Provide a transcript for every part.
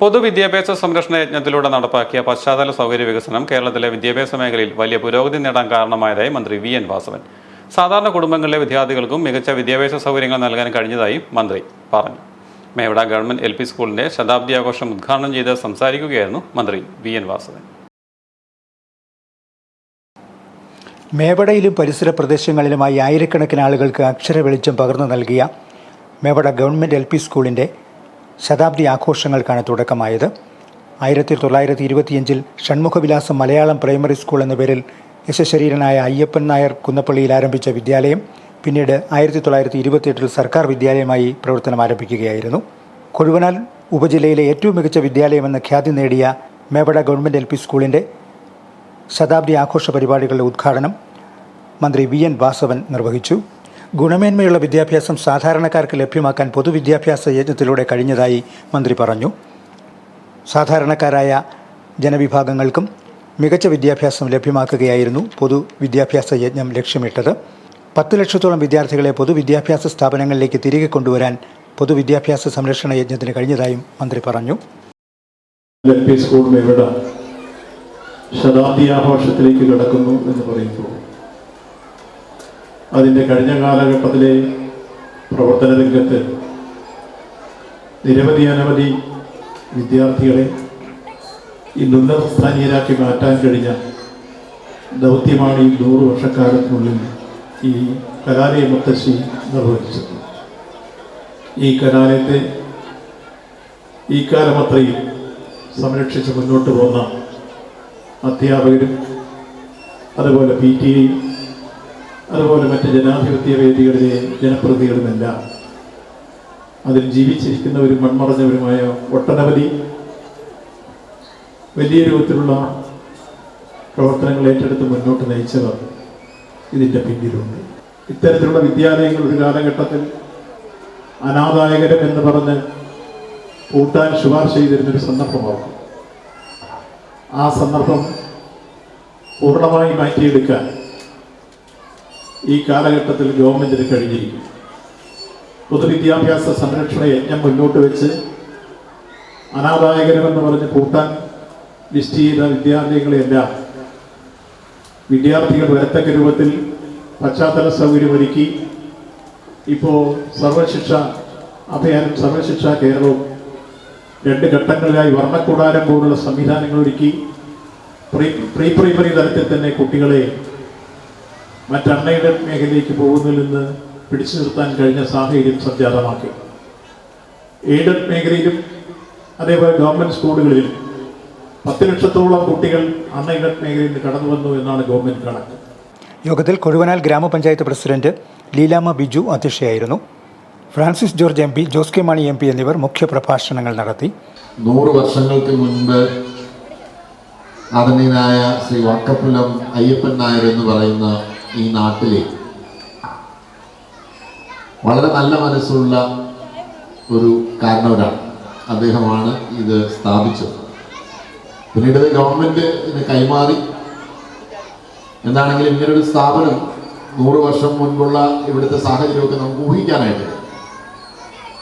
പൊതുവിദ്യാഭ്യാസ സംരക്ഷണ യജ്ഞത്തിലൂടെ നടപ്പാക്കിയ പശ്ചാത്തല സൗകര്യ വികസനം കേരളത്തിലെ വിദ്യാഭ്യാസ മേഖലയിൽ വലിയ പുരോഗതി നേടാൻ കാരണമായതായി മന്ത്രി വി എൻ വാസവൻ. സാധാരണ കുടുംബങ്ങളിലെ വിദ്യാർത്ഥികൾക്കും മികച്ച വിദ്യാഭ്യാസ സൗകര്യങ്ങൾ നൽകാൻ കഴിഞ്ഞതായി മന്ത്രി പറഞ്ഞു. മേവട ഗവൺമെന്റ് എൽ പി സ്കൂളിന്റെ ശതാബ്ദി ആഘോഷം ഉദ്ഘാടനം ചെയ്ത് സംസാരിക്കുകയായിരുന്നു മന്ത്രി വി എൻ വാസവൻ. മേവടയിലും പരിസര പ്രദേശങ്ങളിലുമായി ആയിരക്കണക്കിന് ആളുകൾക്ക് അക്ഷര വെളിച്ചം പകർന്നു നൽകിയ മേവട ഗവൺമെന്റ് എൽ പി സ്കൂളിന്റെ ശതാബ്ദി ആഘോഷങ്ങൾക്കാണ് തുടക്കമായത്. ആയിരത്തി തൊള്ളായിരത്തി ഇരുപത്തിയഞ്ചിൽ ഷൺമുഖവിലാസം മലയാളം പ്രൈമറി സ്കൂൾ എന്ന പേരിൽ യശശരീരനായ അയ്യപ്പൻ നായർ കുന്നപ്പള്ളിയിൽ ആരംഭിച്ച വിദ്യാലയം പിന്നീട് ആയിരത്തി തൊള്ളായിരത്തി ഇരുപത്തിയെട്ടിൽ സർക്കാർ വിദ്യാലയമായി പ്രവർത്തനം ആരംഭിക്കുകയായിരുന്നു. കൊഴുവനാൽ ഉപജില്ലയിലെ ഏറ്റവും മികച്ച വിദ്യാലയമെന്ന ഖ്യാതി നേടിയ മേവട ഗവൺമെന്റ് എൽ പി സ്കൂളിന്റെ ശതാബ്ദി ആഘോഷ പരിപാടികളുടെ ഉദ്ഘാടനം മന്ത്രി വി എൻ വാസവൻ നിർവഹിച്ചു. ഗുണമേന്മയുള്ള വിദ്യാഭ്യാസം സാധാരണക്കാർക്ക് ലഭ്യമാക്കാൻ പൊതുവിദ്യാഭ്യാസ യജ്ഞത്തിലൂടെ കഴിഞ്ഞതായി മന്ത്രി പറഞ്ഞു. സാധാരണക്കാരായ ജനവിഭാഗങ്ങൾക്കും മികച്ച വിദ്യാഭ്യാസം ലഭ്യമാക്കുകയായിരുന്നു പൊതുവിദ്യാഭ്യാസ യജ്ഞം ലക്ഷ്യമിട്ടത്. പത്ത് ലക്ഷത്തോളം വിദ്യാർത്ഥികളെ പൊതുവിദ്യാഭ്യാസ സ്ഥാപനങ്ങളിലേക്ക് തിരികെ കൊണ്ടുവരാൻ പൊതുവിദ്യാഭ്യാസ സംരക്ഷണ യജ്ഞത്തിന് കഴിഞ്ഞതായും മന്ത്രി പറഞ്ഞു. ശതാബ്ദി ആഘോഷത്തിലേക്ക് കടക്കുന്നു എന്ന് പറയുമ്പോൾ അതിന്റെ കഴിഞ്ഞ കാലഘട്ടത്തിലെ പ്രവർത്തന രംഗത്ത് നിരവധി അനവധി വിദ്യാർത്ഥികളെ ഇന്ന് ഉന്നത സ്ഥാനീയരാക്കി മാറ്റാൻ കഴിഞ്ഞ ദൗത്യമാണ് ഈ നൂറ് വർഷക്കാലത്തിനുള്ളിൽ ഈ കലാലയ മുത്തശ്ശി നിർവഹിച്ചത്. ഈ കലാലയത്തെ ഈ കാലമത്രയും സംരക്ഷിച്ച് മുന്നോട്ട് പോകുന്ന അധ്യാപകരും അതുപോലെ പി ടി അതുപോലെ മറ്റ് ജനാധിപത്യ വേദികളിലെ ജനപ്രതികളുമെല്ലാം അതിൽ ജീവിച്ചിരിക്കുന്നവരും മൺമറഞ്ഞവരുമായ ഒട്ടനവധി വലിയ രൂപത്തിലുള്ള പ്രവർത്തനങ്ങൾ ഏറ്റെടുത്ത് മുന്നോട്ട് നയിച്ചവർ ഇതിന്റെ പിന്നിലുണ്ട്. ഇത്തരത്തിലുള്ള വിദ്യാലയങ്ങൾ ഒരു കാലഘട്ടത്തിൽ അനാദായകരം എന്ന് പറഞ്ഞ് പൂട്ടാൻ ശുപാർശ ചെയ്തിരുന്നൊരു സന്ദർഭമാകും ആ സന്ദർഭം പൂർണമായി മാറ്റിയെടുക്കാൻ ഈ കാലഘട്ടത്തിൽ ഗവൺമെന്റിന് കഴിഞ്ഞിരിക്കും. പൊതുവിദ്യാഭ്യാസ സംരക്ഷണ യജ്ഞം മുന്നോട്ട് വെച്ച് അനാദായകരമെന്ന് പറഞ്ഞ് കൂട്ടാൻ ലിസ്റ്റ് ചെയ്ത വിദ്യാലയങ്ങളെല്ലാം വിദ്യാർത്ഥികൾ വരത്തക്ക രൂപത്തിൽ പശ്ചാത്തല സൗകര്യമൊരുക്കി ഇപ്പോൾ സർവശിക്ഷ അഭയാനും സർവശിക്ഷ കേരളവും രണ്ട് ഘട്ടങ്ങളിലായി വർണക്കൂടാരം പോലുള്ള സംവിധാനങ്ങൾ ഒരുക്കി. പ്രീ പ്രീ പ്രൈമറി തലത്തിൽ തന്നെ കുട്ടികളെ മറ്റ് അൺഎയ്ഡഡ് മേഖലയിലേക്ക് പോകുന്നതിൽ നിന്ന് പിടിച്ചു നിർത്താൻ കഴിഞ്ഞ സാഹചര്യം സംജാതമാക്കി. എയ്ഡഡ് മേഖലയിലും അതേപോലെ ഗവൺമെന്റ് സ്കൂളുകളിലും പത്ത് ലക്ഷത്തോളം കുട്ടികൾ അൺഎയ്ഡഡ് മേഖലയിൽ നിന്ന് കടന്നു വന്നു എന്നാണ് ഗവൺമെന്റ് കണക്ക്. യോഗത്തിൽ കൊഴുവനാൽ ഗ്രാമപഞ്ചായത്ത് president Leelama Biju അധ്യക്ഷയായിരുന്നു. Francis George M P Jose K Mani M P എന്നിവർ മുഖ്യപ്രഭാഷണങ്ങൾ നടത്തി. നൂറ് വർഷങ്ങൾക്ക് മുൻപ് ആദരണീയനായ ശ്രീ വക്കപ്പുലം അയ്യപ്പൻ നായർ എന്ന് പറയുന്ന ഈ നാട്ടിലേക്ക് വളരെ നല്ല മനസ്സുള്ള ഒരു കാരണവരാണ് അദ്ദേഹമാണ് ഇത് സ്ഥാപിച്ചത്. പിന്നീട് ഗവൺമെന്റ് ഇത് കൈമാറി. എന്താണെങ്കിലും ഇങ്ങനൊരു സ്ഥാപനം നൂറ് വർഷം മുൻപുള്ള ഇവിടുത്തെ സാഹചര്യമൊക്കെ നമുക്ക് ഊഹിക്കാനായിട്ട്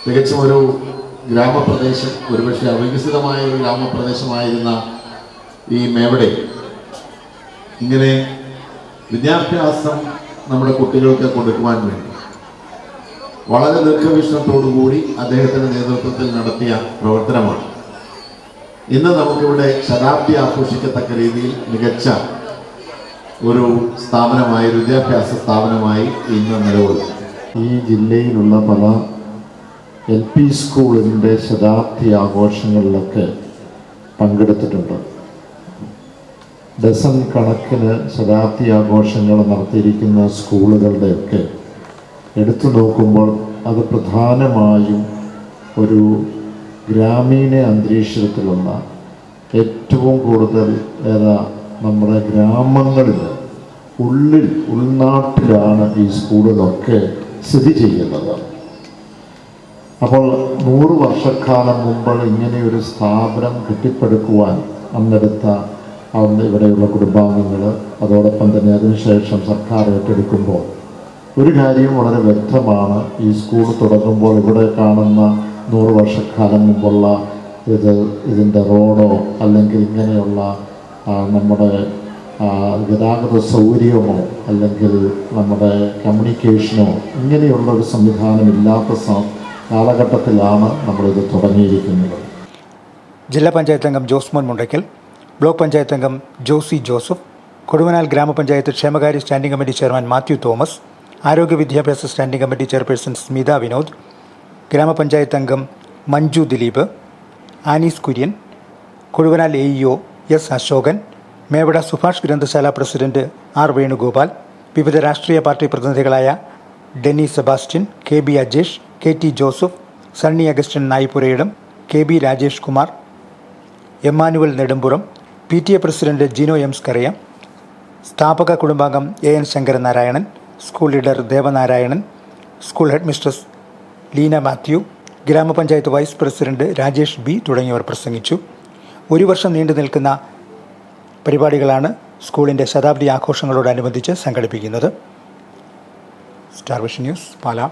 തികച്ചും ഒരു ഗ്രാമപ്രദേശം ഒരുപക്ഷെ അവികസിതമായ ഒരു ഗ്രാമപ്രദേശമായിരുന്ന ഈ മേവടെ ഇങ്ങനെ വിദ്യാഭ്യാസം നമ്മുടെ കുട്ടികൾക്ക് കൊടുക്കുവാൻ വേണ്ടി. വളരെ ദീർഘവീക്ഷണത്തോടുകൂടി കൂടി അദ്ദേഹത്തിന്റെ നേതൃത്വത്തിൽ നടത്തിയ പ്രവർത്തനമാണ്. ഇന്ന് നമുക്കിവിടെ ശതാബ്ദി ആഘോഷിക്കത്തക്ക രീതിയിൽ മികച്ച ഒരു സ്ഥാപനമായി വിദ്യാഭ്യാസ സ്ഥാപനമായി ഇന്ന് നിലകൊള്ളു. ഈ ജില്ലയിലുള്ള പല എൽ പി സ്കൂളിന്റെ ശതാബ്ദി ആഘോഷങ്ങളിലൊക്കെ പങ്കെടുത്തിട്ടുണ്ട്. ഡസൻ കണക്കിന് ശതാബ്ദി ആഘോഷങ്ങൾ നടത്തിയിരിക്കുന്ന സ്കൂളുകളുടെയൊക്കെ എടുത്തു നോക്കുമ്പോൾ അത് പ്രധാനമായും ഒരു ഗ്രാമീണ അന്തരീക്ഷത്തിലുള്ള ഏറ്റവും കൂടുതൽ ഏതാ നമ്മുടെ ഗ്രാമങ്ങളിൽ ഉള്ളിൽ ഉൾനാട്ടിലാണ് ഈ സ്കൂളുകളൊക്കെ സ്ഥിതി ചെയ്യുന്നത്. അപ്പോൾ നൂറ് വർഷക്കാലം മുമ്പ് ഇങ്ങനെയൊരു സ്ഥാപനം കെട്ടിപ്പടുക്കുവാൻ അന്നെടുത്ത അന്ന് ഇവിടെയുള്ള കുടുംബാംഗങ്ങൾ അതോടൊപ്പം തന്നെ അതിനുശേഷം സർക്കാർ ഏറ്റെടുക്കുമ്പോൾ ഒരു കാര്യം വളരെ വ്യക്തമാണ്. ഈ സ്കൂൾ തുടങ്ങുമ്പോൾ ഇവിടെ കാണുന്ന നൂറ് വർഷക്കാലം മുമ്പുള്ള ഇത് ഇതിന്റെ റോഡോ അല്ലെങ്കിൽ ഇങ്ങനെയുള്ള നമ്മുടെ ഗതാഗത സൗകര്യമോ അല്ലെങ്കിൽ നമ്മുടെ കമ്മ്യൂണിക്കേഷനോ ഇങ്ങനെയുള്ള ഒരു സംവിധാനമില്ലാത്ത കാലഘട്ടത്തിലാണ് നമ്മളിത് തുടങ്ങിയിരിക്കുന്നത്. ജില്ലാ പഞ്ചായത്ത് അംഗം ജോസ്മോൻ മുണ്ടയ്ക്കൽ. ബ്ലോക്ക് പഞ്ചായത്ത് അംഗം ജോസി ജോസഫ് കൊടുവനാൽ ഗ്രാമപഞ്ചായത്ത് ക്ഷേമകാര്യ standing committee chairman Mathew Thomas ആരോഗ്യ വിദ്യാഭ്യാസ standing committee chairperson Smitha Vinod ഗ്രാമപഞ്ചായത്ത് അംഗം Manju Dileep Anees Kurian Koduvanal A EO S Ashokan Mevada Subhash ഗ്രന്ഥശാല പ്രസിഡന്റ് ആർ വേണുഗോപാൽ വിവിധ രാഷ്ട്രീയ party പ്രതിനിധികളായ Denny Sebastian K B Ajesh K T Joseph Sunny Augustine Naipurayidam K B Rajesh Kumar Emmanuel Nedumpuram P T A president Gino M Scaria സ്ഥാപക കുടുംബാംഗം A N Sankaranarayanan school leader Devanarayanan school head mistress Leena Mathew ഗ്രാമപഞ്ചായത്ത് vice president Rajesh B തുടങ്ങിയവർ പ്രസംഗിച്ചു. ഒരു വർഷം നീണ്ടു നിൽക്കുന്ന പരിപാടികളാണ് സ്കൂളിന്റെ ശതാബ്ദി ആഘോഷങ്ങളോടനുബന്ധിച്ച് സംഘടിപ്പിക്കുന്നത്. Star vision news Pala.